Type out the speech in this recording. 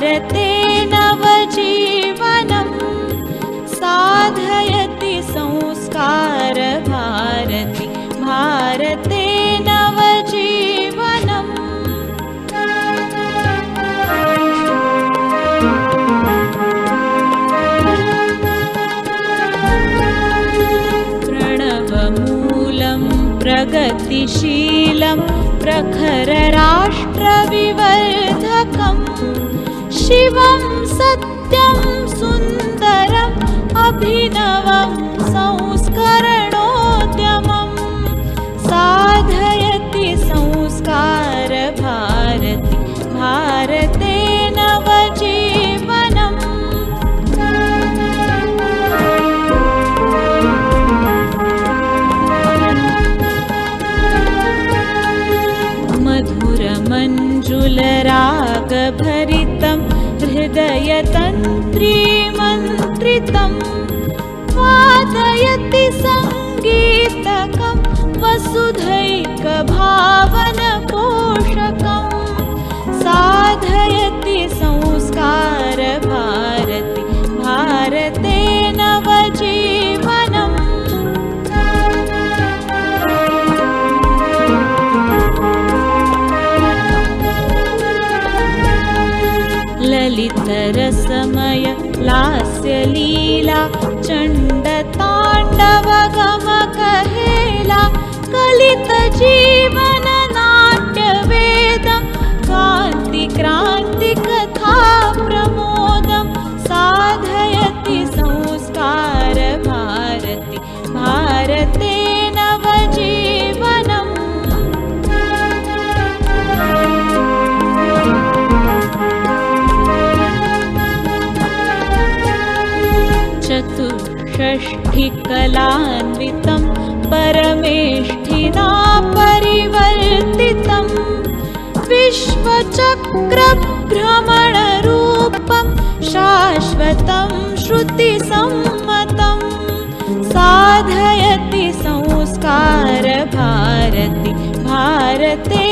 भारते नवजीवनं साधयति संस्कार भारति। भारते नवजीवनम् प्रणवमूलं प्रगतिशीलं प्रखरराष्ट्रविवर्धकम् शिवं सत्यं सुन्दरम् अभिनवं संस्करणोद्यमम् साधयति संस्कार भारति भारते नवजीवनम्। मधुरमञ्जुलरागभरितं हृदयतन्त्रीमन्त्रितं वादयति सङ्गीतकं वसुधैकभावनपोषकम् ललितरसमय लास्यलीला चण्डताण्डवगमकहेला कलितजीवननाट्यवेदं षष्ठिकलान्वितं परमेष्ठिना परिवर्तितं विश्वचक्रभ्रमणरूपं शाश्वतं श्रुतिसम्मतं साधयति संस्कारभारति भारते